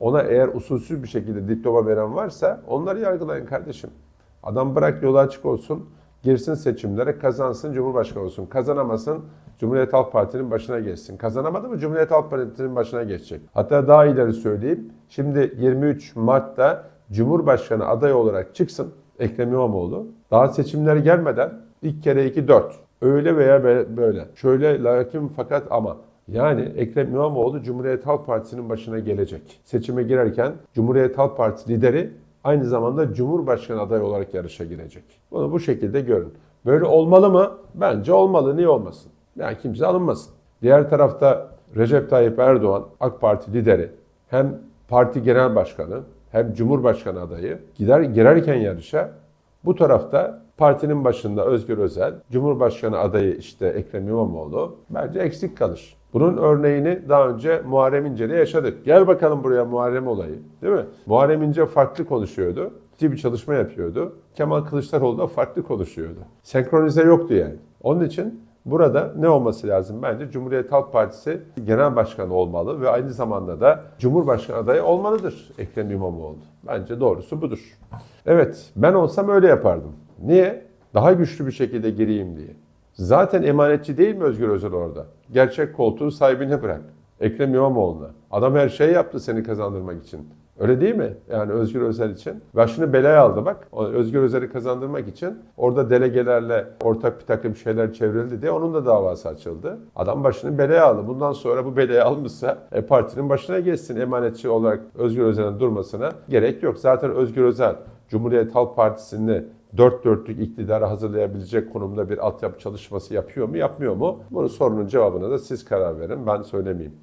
Ona eğer usulsüz bir şekilde diploma veren varsa onları yargılayın kardeşim. Adam bırak yolu açık olsun, girsin seçimlere, kazansın, Cumhurbaşkanı olsun. Kazanamasın, Cumhuriyet Halk Partisi'nin başına geçsin. Kazanamadı mı Cumhuriyet Halk Partisi'nin başına geçecek. Hatta daha ileri söyleyeyim. Şimdi 23 Mart'ta Cumhurbaşkanı adayı olarak çıksın Ekrem İmamoğlu. Daha seçimler gelmeden ilk kere 2-4. Öyle veya böyle. Şöyle lakin fakat ama. Yani Ekrem İmamoğlu Cumhuriyet Halk Partisi'nin başına gelecek. Seçime girerken Cumhuriyet Halk Partisi lideri aynı zamanda Cumhurbaşkanı adayı olarak yarışa girecek. Bunu bu şekilde görün. Böyle olmalı mı? Bence olmalı. Niye olmasın? Yani kimse alınmasın. Diğer tarafta Recep Tayyip Erdoğan, AK Parti lideri, hem parti genel başkanı hem Cumhurbaşkanı adayı gider girerken yarışa bu tarafta partinin başında Özgür Özel, Cumhurbaşkanı adayı işte Ekrem İmamoğlu bence eksik kalır. Bunun örneğini daha önce Muharrem İnce'de yaşadık. Gel bakalım buraya Muharrem olayı. Değil mi? Muharrem İnce farklı konuşuyordu. Ciddi bir çalışma yapıyordu. Kemal Kılıçdaroğlu da farklı konuşuyordu. Senkronize yoktu yani. Onun için Burada ne olması lazım? Bence Cumhuriyet Halk Partisi genel başkanı olmalı ve aynı zamanda da Cumhurbaşkanı adayı olmalıdır Ekrem İmamoğlu. Bence doğrusu budur. Evet, ben olsam öyle yapardım. Niye? Daha güçlü bir şekilde gireyim diye. Zaten emanetçi değil mi Özgür Özel orada? Gerçek koltuğu sahibine bırak. Ekrem İmamoğlu'na. Adam her şeyi yaptı seni kazandırmak için. Öyle değil mi? Yani Özgür Özel için. Başını belaya aldı bak. Özgür Özel'i kazandırmak için orada delegelerle ortak bir takım şeyler çevrildi diye onun da davası açıldı. Adam başını belaya aldı. Bundan sonra bu belayı almışsa e, partinin başına geçsin. Emanetçi olarak Özgür Özel'in durmasına gerek yok. Zaten Özgür Özel Cumhuriyet Halk Partisi'ni dört dörtlük iktidarı hazırlayabilecek konumda bir altyapı çalışması yapıyor mu, yapmıyor mu? Bunun sorunun cevabına da siz karar verin. Ben söylemeyeyim.